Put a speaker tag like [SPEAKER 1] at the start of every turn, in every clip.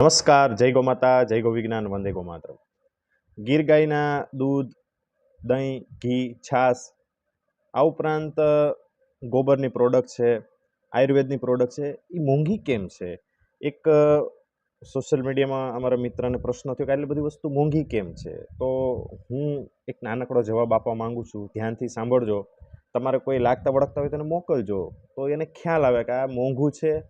[SPEAKER 1] નમસ્કાર, જય ગોમાતા જય ગો વિજ્ઞાન, વંદે માત્ર ગીર ગાયના દૂધ, દહીં, ઘી, છાશ, આ ઉપરાંત ગોબરની પ્રોડક્ટ છે, આયુર્વેદની પ્રોડક્ટ છે, એ મોંઘી કેમ છે? એક સોશિયલ મીડિયામાં અમારા મિત્રને પ્રશ્ન થયો કે આટલી બધી વસ્તુ મોંઘી કેમ છે? તો હું એક નાનકડો જવાબ આપવા માંગુ છું, ધ્યાનથી સાંભળજો. તમારે કોઈ લાગતા વળગતા હોય તેને મોકલજો. તો એને ખ્યાલ આવે કે આ મોંઘું છે,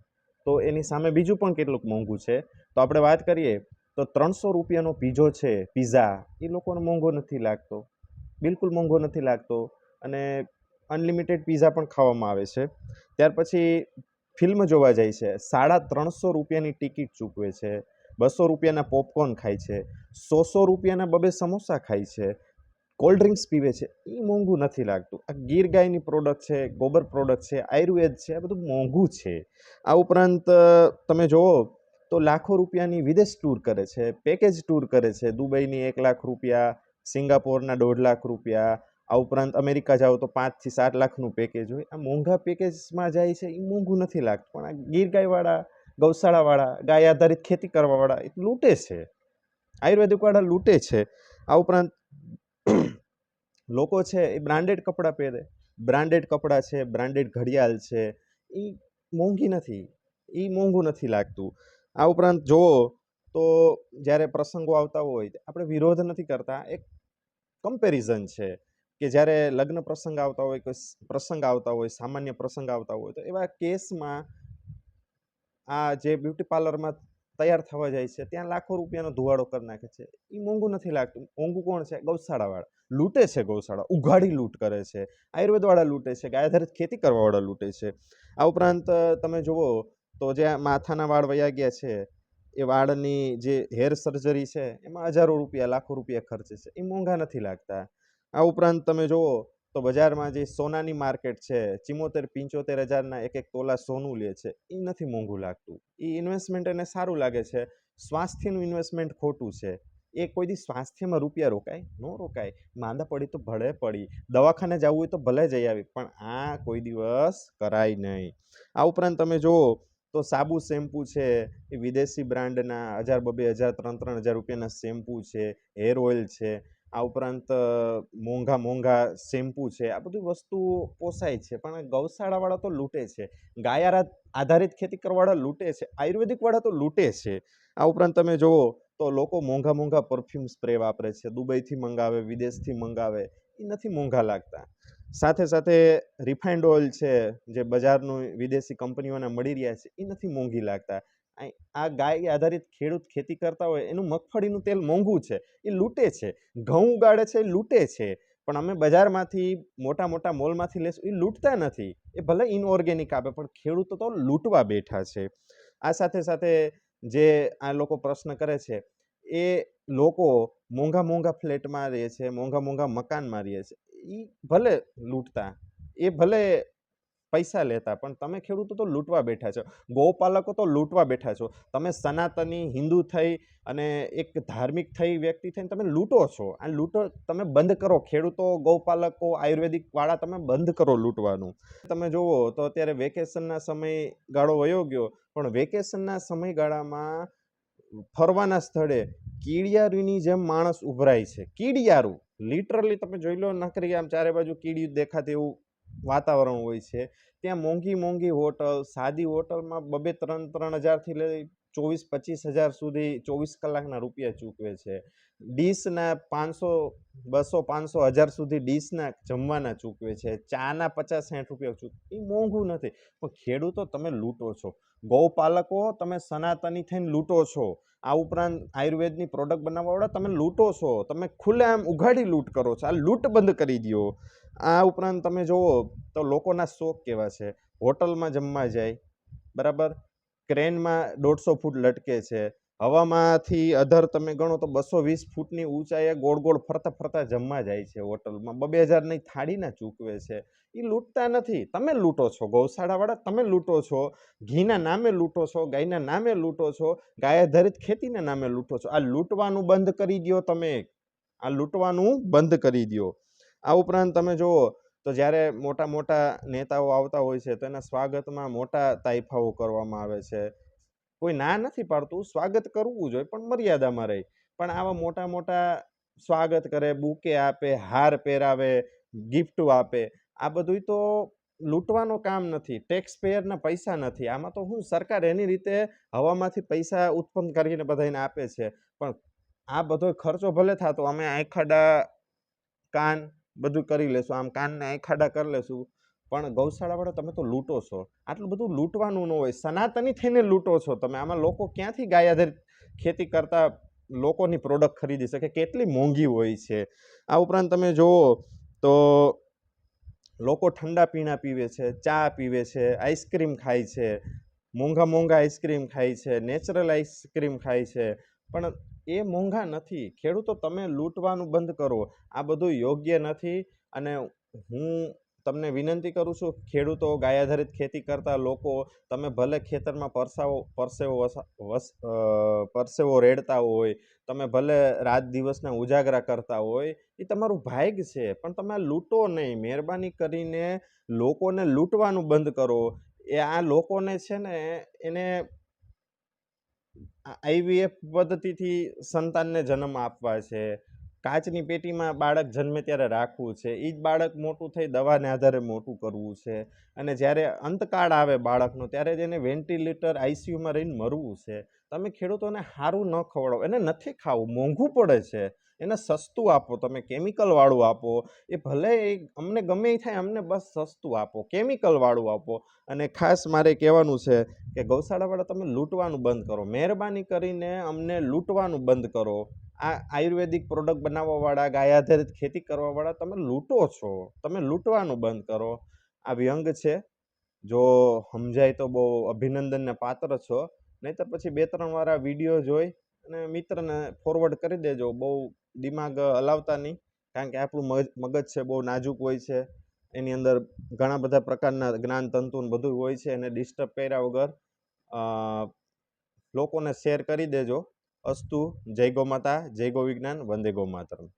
[SPEAKER 1] તો એની સામે બીજું પણ કેટલુંક મોંઘું છે. તો આપણે વાત કરીએ, તો ત્રણસો રૂપિયાનો પીઝો છે, પીઝા, એ લોકોને મોંઘો નથી લાગતો. બિલકુલ મોંઘો નથી લાગતો અને અનલિમિટેડ પીઝા પણ ખાવામાં આવે છે. ત્યાર પછી ફિલ્મ જોવા જાય છે, સાડા ત્રણસો રૂપિયાની ટિકિટ ચૂકવે છે, બસો રૂપિયાના પોપકોર્ન ખાય છે સો સો રૂપિયાના બબે સમોસા ખાય છે, કોલ્ડ ડ્રિંક્સ પીવે છે, એ મોંઘું નથી લાગતું. આ ગીર ગાયની પ્રોડક્ટ છે, ગોબર પ્રોડક્ટ છે, આયુર્વેદ છે, આ બધું મોંઘું છે. આ ઉપરાંત, તમે જુઓ તો લાખો રૂપિયાની વિદેશ ટૂર કરે છે, પેકેજ ટૂર કરે છે. દુબઈની એક લાખ રૂપિયા, સિંગાપોરના દોઢ લાખ રૂપિયા, આ ઉપરાંત અમેરિકા જાઓ તો પાંચથી સાત લાખનું પેકેજ હોય. આ મોંઘા પેકેજમાં જાય છે એ મોંઘું નથી લાગતું. પણ આ ગીર ગાયવાળા ગૌશાળાવાળા, ગાય આધારિત ખેતી કરવાવાળા, એ લૂંટે છે. આયુર્વેદિકવાળા લૂંટે છે. આ ઉપરાંત લોકો છે, એ બ્રાન્ડેડ કપડાં પહેરે. બ્રાન્ડેડ કપડાં છે બ્રાન્ડેડ ઘડિયાળ છે. એ મોંઘી નથી. એ મોંઘું નથી લાગતું. આ ઉપરાંત જુઓ તો જ્યારે પ્રસંગો આવતા હોય, આપણે વિરોધ નથી કરતા. એક કમ્પેરિઝન છે કે જ્યારે લગ્ન પ્રસંગ આવતા હોય, કોઈ પ્રસંગ આવતા હોય, સામાન્ય પ્રસંગ આવતા હોય, તો એવા કેસમાં આ જે બ્યુટી પાર્લરમાં તૈયાર થવા જાય છે, ત્યાં લાખો રૂપિયાનો ધુવાડો કરી નાખે છે. એ મોંઘું નથી લાગતું. મોંઘું કોણ છે? ગૌશાળાવાળા. લૂંટે છે ગૌશાળા. ઉઘાડી લૂંટ કરે છે. આયુર્વેદવાળા લૂંટે છે. ગાય આધારિત ખેતી કરવાવાળા લૂંટે છે. આ ઉપરાંત તમે જુઓ તો જે માથાના વાળ વયા ગયા છે, એ વાળની જે હેર સર્જરી છે, એમાં હજારો રૂપિયા, લાખો રૂપિયા ખર્ચે છે. એ મોંઘા નથી લાગતા. આ ઉપરાંત તમે જુઓ તો બજારમાં જે સોનાની માર્કેટ છે, ચિમોતેર, પિંચોતેર હજારના એક એક તોલા સોનું લે છે, એ નથી મોંઘું લાગતું. એ ઇન્વેસ્ટમેન્ટ એને સારું લાગે છે. સ્વાસ્થ્યનું ઇન્વેસ્ટમેન્ટ ખોટું છે. એ કોઈ દી સ્વાસ્થ્યમાં રૂપિયા રોકાય? ન રોકાય. માંદા પડી તો ભલે પડી. દવાખાને જવું હોય તો ભલે જઈ આવી, પણ આ કોઈ દિવસ કરાય નહીં. આ ઉપરાંત તમે જુઓ તો સાબુ શેમ્પૂ છે, એ વિદેશી બ્રાન્ડના હજાર બબે હજાર, ત્રણ ત્રણ હજાર રૂપિયાના શેમ્પૂ છે, હેર ઓઇલ છે, આ ઉપરાંત મોંઘા મોંઘા શેમ્પૂ છે, આ બધી વસ્તુઓ પોસાય છે, પણ ગૌશાળાવાળા તો લૂંટે છે, ગાયારા આધારિત ખેતી કરવાવાળા લૂંટે છે, આયુર્વેદિકવાળા તો લૂંટે છે, આ ઉપરાંત તમે જુઓ તો લોકો મોંઘા મોંઘા પરફ્યુમ સ્પ્રે વાપરે છે, દુબઈથી મંગાવે, વિદેશથી મંગાવે, એ નથી મોંઘા લાગતા. સાથે સાથે રિફાઇન્ડ ઓઇલ છે, જે બજારનું વિદેશી કંપનીઓને મળી રહ્યા છે, એ નથી મોંઘી લાગતા. આ- ગાય આધારિત ખેડૂત ખેતી કરતા હોય, એનું મગફળીનું તેલ મોંઘું છે, એ લૂંટે છે. ઘઉં ઉગાડે છે લૂંટે છે. પણ અમે બજારમાંથી, મોટા મોટા મોલમાંથી લેશું, એ લૂંટતા નથી. એ ભલે ઇનઓર્ગેનિક આપે, પણ ખેડૂતો તો લૂંટવા બેઠા છે. આ સાથે સાથે જે આ લોકો પ્રશ્ન કરે છે, એ લોકો મોંઘા મોંઘા ફ્લેટમાં રહે છે, મોંઘા મોંઘા મકાનમાં રહે છે. એ ભલે લૂંટતા, એ ભલે પૈસા લેતા, પણ તમે ખેડૂતો તો લૂંટવા બેઠા છો. ગૌપાલકો તો લૂંટવા બેઠા છો. તમે સનાતની હિન્દુ થઈ અને એક ધાર્મિક થઈ વ્યક્તિ થઈને તમે લૂંટો છો. આ લૂંટો તમે બંધ કરો. ખેડૂતો, ગૌપાલકો આયુર્વેદિકવાળા તમે બંધ કરો લૂંટવાનું. તમે જુઓ તો અત્યારે વેકેશનના સમયગાળો વયો ગયો, પણ વેકેશનના સમયગાળામાં ફરવાના સ્થળે કીડિયારીની જેમ માણસ ઉભરાય છે. કીડિયારું. લિટરલી તમે જોઈ લો નકરી આમ ચારે બાજુ કીડિયું દેખાતી એવું વાતાવરણ હોય છે. ત્યાં મોંઘી મોંઘી હોટલ, સાદી હોટલમાં બબે ત્રણ ત્રણ હજારથી લઈ ચોવીસ પચીસ હજાર સુધી ચોવીસ કલાકના રૂપિયા ચૂકવે છે. ડીશના પાંચસો, બસો, પાંચસો હજાર સુધી ડીશના જમવાના ચૂકવે છે. ચાના પચાસ સાઠ રૂપિયા ચૂકવે એ મોંઘું નથી. પણ ખેડૂતો તમે લૂંટો છો. ગૌપાલકો તમે સનાતની થઈને લૂંટો છો. આ ઉપરાંત આયુર્વેદની પ્રોડક્ટ બનાવવાવાળા તમે લૂંટો છો. તમે ખુલ્લેઆમ ઉઘાડી લૂંટ કરો છો. આ લૂંટ બંધ કરી દો આ ઉપરાંત તમે જુઓ તો લોકોના શોખ કેવા છે? હોટલમાં જમવા જાય, બરાબર? ક્રેનમાં દોઢસો ફૂટ લટકે છે. હવામાંથી અધર તમે ગણો તો બસો વીસ ફૂટની ઊંચાઈએ ગોળ ગોળ ફરતા ફરતા જમવા જાય છે હોટલમાં. બબે હજારની થાળીના ચૂકવે છે. એ લૂંટતા નથી. તમે લૂંટો છો ગૌશાળાવાળા, તમે લૂંટો છો. ઘીના નામે લૂંટો છો, ગાયના નામે લૂંટો છો ગાય આધારિત ખેતીના નામે લૂંટો છો. આ લૂંટવાનું બંધ કરી દો તમે. આ લૂંટવાનું બંધ કરી દો આ ઉપરાંત તમે જુઓ તો જ્યારે મોટા મોટા નેતાઓ આવતા હોય છે, તો એના સ્વાગતમાં મોટા તાઇફાઓ કરવામાં આવે છે. કોઈ ના નથી પાડતું, સ્વાગત કરવું જોઈએ પણ મર્યાદામાં રહી. પણ આવા મોટા મોટા સ્વાગત કરે, બુકે આપે, હાર પહેરાવે, ગિફ્ટો આપે, આ બધુંય તો લૂંટવાનું કામ નથી. ટેક્સ પેયરના પૈસા નથી. આમાં તો હું સરકાર એની રીતે હવામાંથી પૈસા ઉત્પન્ન કરીને બધાને આપે છે. પણ આ બધો ખર્ચો ભલે થતો, અમે આખાડા કાન બધું કરી લેશું. આમ કાનને આંખાડા કરી લેશું. પણ ગૌશાળાવાળા, તમે તો લૂંટો છો. આટલું બધું લૂંટવાનું ન હોય. સનાતની થઈને લૂંટો છો તમે. આમાં લોકો ક્યાંથી ગાય ખેતી કરતા લોકોની પ્રોડક્ટ ખરીદી શકે? કેટલી મોંઘી હોય છે. આ ઉપરાંત તમે જુઓ તો લોકો ઠંડા પીણા પીવે છે, ચા પીવે છે આઈસ્ક્રીમ ખાય છે, મોંઘા મોંઘા આઈસ્ક્રીમ ખાય છે નેચરલ આઈસ્ક્રીમ ખાય છે. પણ એ મોંઘા નથી. ખેડૂતો, તમે લૂંટવાનું બંધ કરો. આ બધું યોગ્ય નથી અને હું તમને વિનંતી કરું છું, ખેડૂતો ગાય આધારિત ખેતી કરતા લોકો, તમે ભલે ખેતરમાં પરસાવો, પરસેવો વસા પરસેવો રેડતા હોય, તમે ભલે રાત દિવસના ઉજાગરા કરતા હોય, એ તમારું ભાગ છે. પણ તમે લૂંટો નહીં. મહેરબાની કરીને લોકોને લૂંટવાનું બંધ કરો. એ આ લોકોને છે ને, એને આઈવીએફ પદ્ધતિથી સંતાનને જન્મ આપવા છે. કાચની પેટીમાં બાળક જન્મે ત્યારે રાખવું છે. એ જ બાળક મોટું થઈ દવાને આધારે મોટું કરવું છે. અને જ્યારે અંતકાળ આવે બાળકનો, ત્યારે એને વેન્ટિલેટર આઈસીયુમાં રહીને મરવું છે. તમે ખેડૂતોને સારું ન ખવડાવો. એને નથી ખાવું. મોંઘું પડે છે. એને સસ્તું આપો. તમે કેમિકલવાળું આપો. એ ભલે એ અમને ગમે એ થાય, અમને બસ સસ્તું આપો. કેમિકલવાળું આપો. અને ખાસ મારે કહેવાનું છે કે ગૌશાળાવાળા તમે લૂંટવાનું બંધ કરો. મહેરબાની કરીને અમને લૂંટવાનું બંધ કરો. આ આયુર્વેદિક પ્રોડક્ટ બનાવવાવાળા ગાય આધારિત ખેતી કરવાવાળા, તમે લૂંટો છો. તમે લૂંટવાનું બંધ કરો. આ વ્યંગ છે. જો સમજાય તો બહુ અભિનંદનને પાત્ર છો. નહીંતર પછી બે ત્રણ વાર આ વીડિયો જોઈ અને મિત્રને ફોરવર્ડ કરી દેજો. બહુ દિમાગ હલાવતા નહીં. કારણ કે આપણું મગજ છે, બહુ નાજુક હોય છે. એની અંદર ઘણા બધા પ્રકારના જ્ઞાન, તંતુ બધું હોય છે. એને ડિસ્ટર્બ કર્યા વગર લોકોને શેર કરી દેજો. અસ્તુ જય ગૌ માતા જય ગૌ વિજ્ઞાન વંદે ગૌ માતરમ.